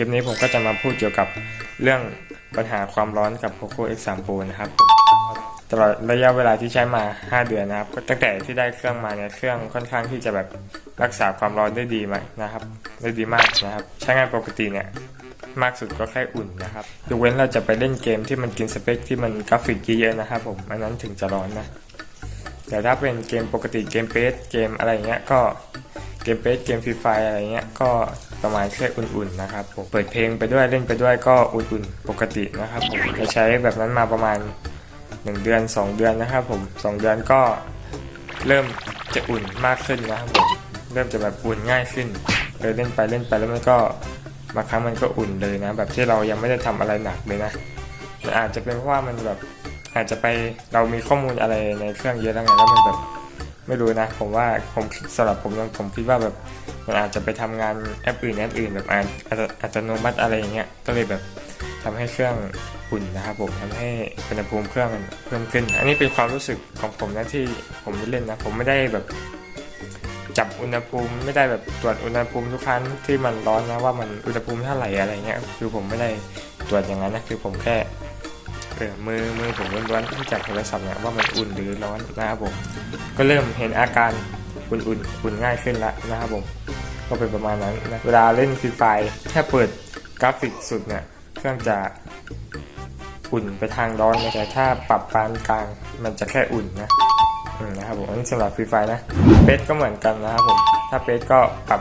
คลิปนี้ผมก็จะมาพูดเกี่ยวกับเรื่องปัญหาความร้อนกับ Poco X3 Pro นะครับตลอดระยะเวลาที่ใช้มา 5 เดือนนะครับตั้งแต่ที่ได้เครื่องมาเนี่ยเครื่องค่อนข้างที่จะแบบรักษาความร้อนได้ดีมากนะครับ ได้ดีมากนะครับ ใช้งานปกติเนี่ยมากสุดก็แค่อุ่นนะครับยกเว้นเราจะไปเล่นเกมที่มันกินสเปคที่มันกราฟิกเยอะๆนะครับผมอันนั้นถึงจะร้อนนะแต่ถ้าเป็นเกมปกติเกมเปสเกมอะไรเงี้ยก็ กมเปสเกมฟรีไฟอะไรเงี้ยก็ประมาณแค่อุ่นๆนะครับผมเปิดเพลงไปด้วยเล่นไปด้วยก็อุ่นๆปกตินะครับผมจะใช้แบบนั้นมาประมาณ 1 เดือน 2 เดือนนะครับผม 2 เดือนก็เริ่มจะอุ่นมากขึ้นนะครับผมเริ่มจะแบบอุ่นง่ายขึ้นเออเล่นไปเล่นไปแล้วมันก็บางครั้งมันก็อุ่นเลยนะ แบบที่เรายังไม่ได้ทำอะไรหนักเลยนะมันอาจจะเป็นเพราะว่ามันแบบอาจจะไปเรามีข้อมูลอะไรในเครื่องเยอะแล้วไงแล้วมันแบบ ไม่รู้นะ ผมว่าผมสำหรับผมผมคิดว่าแบบมันอาจจะไปทำงานแอปอื่นแอปอื่นแบบอัตอัตโนมัติอะไรอย่างเงี้ยก็เลยแบบทำให้เครื่องอุ่นนะครับผมทำให้อุณหภูมิเครื่องมันเพิ่มขึ้น อันนี้เป็นความรู้สึกของผมนะที่ผมเล่นนะ ผมไม่ได้แบบจับอุณหภูมิไม่ได้แบบตรวจอุณหภูมิทุกครั้งที่มันร้อนนะว่ามันอุณหภูมิเท่าไหร่อะไรเงี้ยคือผมไม่ได้ตรวจอย่างนั้นนะคือผมแค่ เออมือมือผมล้วนๆที่จับโทรศัพท์เนี่ยว่ามันอุ่นหรือร้อนนะครับผมก็เริ่มเห็นอาการอุ่นๆอุ่นง่ายขึ้นล้วนะครับผมก็เป็นประมาณนั้นนะเวลาเล่นฟรีไฟแค่เปิดกราฟิกสุดเนี่ยเครื่องจะอุ่นไปทางร้อนนะแต่ถ้าปรับปานกลางมันจะแค่อุ่นนะนะครับผมอันนี้สำหรับฟรีไฟนะเปสก็เหมือนกันนะครับผมถ้าเปสก็ปรับ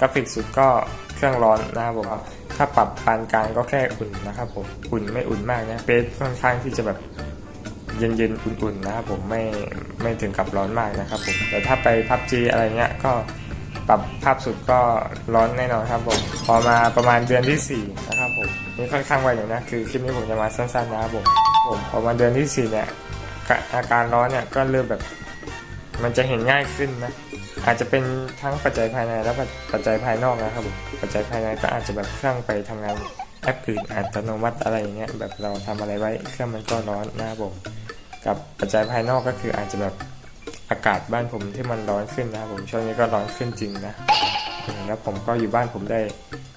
กราฟิกสุดก็เครื่องร้อนนะครับผม ถ้าปรับปานกลางก็แค่อุ่นนะครับผมอุ่นไม่อุ่นมากนะเปสค่อนข้างที่จะแบบเย็นๆอุ่นๆนะครับผมไม่ไม่ถึงกับร้อนมากนะครับผมแต่ถ้าไปพับจีอะไรเงี้ยก็ปรับภาพสุดก็ร้อนแน่นอนครับผมพอมาประมาณเดือนที่ 4 นะครับผมนี่ค่อนข้างไวหน่อยนะคือคลิปนี้ผมจะมาสั้นๆนะครับผมผมพอมาเดือนที่ 4 เนี่ยอาการร้อนเนี่ยก็เริ่มแบบมันจะเห็นง่ายขึ้นนะ อาจจะเป็นทั้งปัจจัยภายในและปัจจัยภายนอกนะครับผมปัจจัยภายในก็อาจจะแบบเครื่องไปทำงานแอปอื่นอัตโนมัติอะไรอย่างเงี้ยแบบเราทำอะไรไว้เครื่องมันก็ร้อนนะครับผมกับปัจจัยภายนอกก็คืออาจจะแบบอากาศบ้านผมที่มันร้อนขึ้นนะครับผมช่วงนี้ก็ร้อนขึ้นจริงนะแล้วผมก็อยู่บ้านผมได้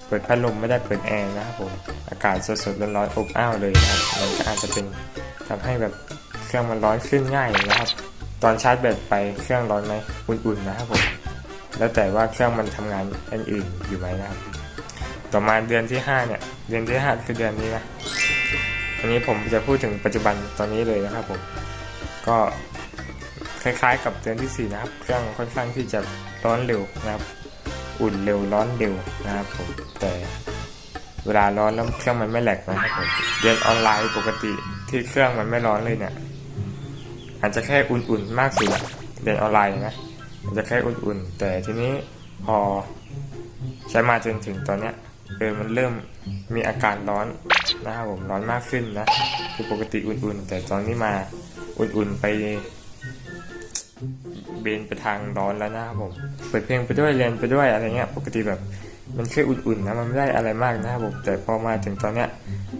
เปิดพัดลมไม่ได้เปิดแอร์นะครับผมอากาศสดๆร้อนๆอบอ้าวเลยนะครับมันก็อาจจะเป็นทำให้แบบเครื่องมันร้อนขึ้นง่ายนะครับ ตอนชาร์จแบตไปเครื่องร้อนไหมอุ่นๆนะครับผมแล้วแต่ว่าเครื่องมันทำงานอันอื่นอยู่ไหมนะครับ ต่อมาเดือนที่ 5 เนี่ย เดือนที่5คือเดือนนี้นะอันนี้ผมจะพูดถึงปัจจุบันตอนนี้เลยนะครับผม ก็คล้ายๆกับเดือนที่ 4 นะครับ เครื่องค่อนข้างที่จะร้อนเร็วนะครับ อุ่นเร็วร้อนเร็วนะครับผม แต่เวลาร้อนแล้วเครื่องมันไม่แหลกนะครับผมเรียนออนไลน์ปกติที่เครื่องมันไม่ร้อนเลยเนี่ย อาจจะแค่อุ่นๆมากสุดเรียนออนไลน์นะอาจจะแค่อุ่นๆ แต่ทีนี้พอใช้มาจนถึงตอนเนี้ยเออมันเริ่มมีอาการร้อนนะครับผมร้อนมากขึ้นนะคือปกติอุ่นๆ แต่ตอนนี้มาอุ่นๆไปเบนไปทางร้อนแล้วนะครับผมเปิดเพลงไปด้วยเรียนไปด้วยอะไรเงี้ยปกติแบบมันแค่อุ่นๆนะมันไม่ได้อะไรมากนะครับผมแต่พอมาถึงตอนเนี้ย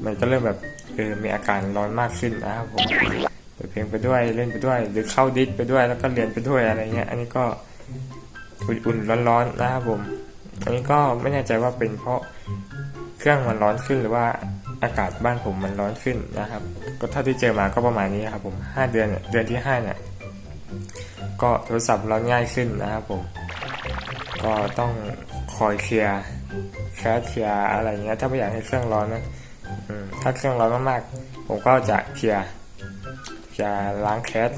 มันก็เริ่มแบบเออมีอาการร้อนมากขึ้นนะครับผม เปิดเพลงไปด้วยเล่นไปด้วย หรือเข้าดิสไปด้วยแล้วก็เรียนไปด้วยอะไรเงี้ย อันนี้ก็อุ่นๆร้อนๆนะครับผมอันนี้ก็ไม่แน่ใจว่าเป็นเพราะเครื่องมันร้อนขึ้นหรือว่าอากาศบ้านผมมันร้อนขึ้นนะครับ ก็เท่าที่เจอมาก็ประมาณนี้ครับผมห้าเดือนเดือนที่ห้าเนี่ยก็โทรศัพท์ร้อนง่ายขึ้นนะครับผม ก็ต้องคอยเคลียร์แคสเคลียร์อะไรเงี้ยถ้าไม่อยากให้เครื่องร้อนนะถ้าเครื่องร้อนมากๆผมก็จะเคลียร์ จะล้างแคส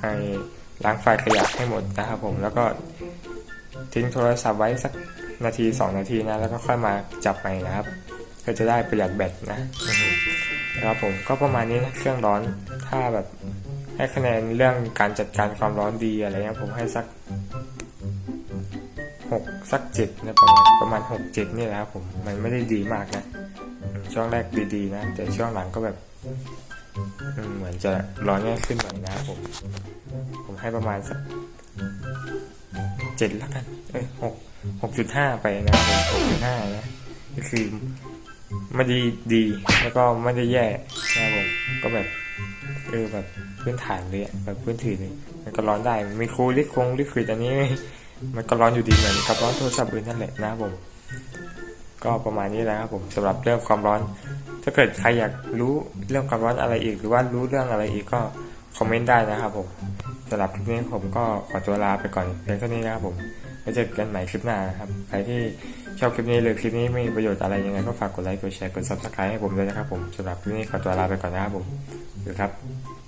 ให้ล้างไฟขยะให้หมดนะครับผมแล้วก็ทิ้งโทรศัพท์ไว้สักนาที 2 นาทีนะ แล้วก็ค่อยมาจับใหม่นะครับ ก็จะได้ประหยัดแบตนะนะครับผมก็ประมาณนี้นะเครื่องร้อนถ้าแบบให้คะแนนเรื่องการจัดการความร้อนดีอะไรเงี้ยผมให้สักหกสักเจ็ดนะประมาณประมาณหกเจ็ดนี่แหละครับผมมันไม่ได้ดีมากนะช่วงแรกดีๆนะ แต่ช่วงหลังก็แบบ มเหมือนจะร้อนง่ายขึ้นหน่อยนะผม ผมให้ประมาณสักเจ็ดแล้วกัน เอ้ยหกหกจุดห้าไปนะผมหกจุดห้านะก็คือไม่ได้ดีแล้วก็ไม่ได้แย่นะผมก็แบบเออแบบพื้นฐานเลยแบบพื้นถือเลยมันก็ร้อนได้มีครูลิคงลิควิดอันนี้ มันก็ร้อนอยู่ดีเหมือนกับร้อนโทรศัพท์อื่นนั่นแหละนะผม ก็ประมาณนี้แหละครับผมสำหรับเรื่องความร้อน ถ้าเกิดใครอยากรู้เรื่องความร้อนอะไรอีก หรือว่ารู้เรื่องอะไรอีกก็คอมเมนต์ได้นะครับผมสำหรับคลิปนี้ผมก็ขอตัวลาไปก่อนเพียงเท่านี้นะครับผมไว้เจอกันใหม่คลิปหน้าครับ ใครที่ชอบคลิปนี้หรือคลิปนี้มีประโยชน์อะไรยังไงก็ฝากกดไลค์กดแชร์กดซับสไครต์ให้ผมด้วยนะครับผมสำหรับคลิปนี้ขอตัวลาไปก่อนนะครับผมสวัสดีครับ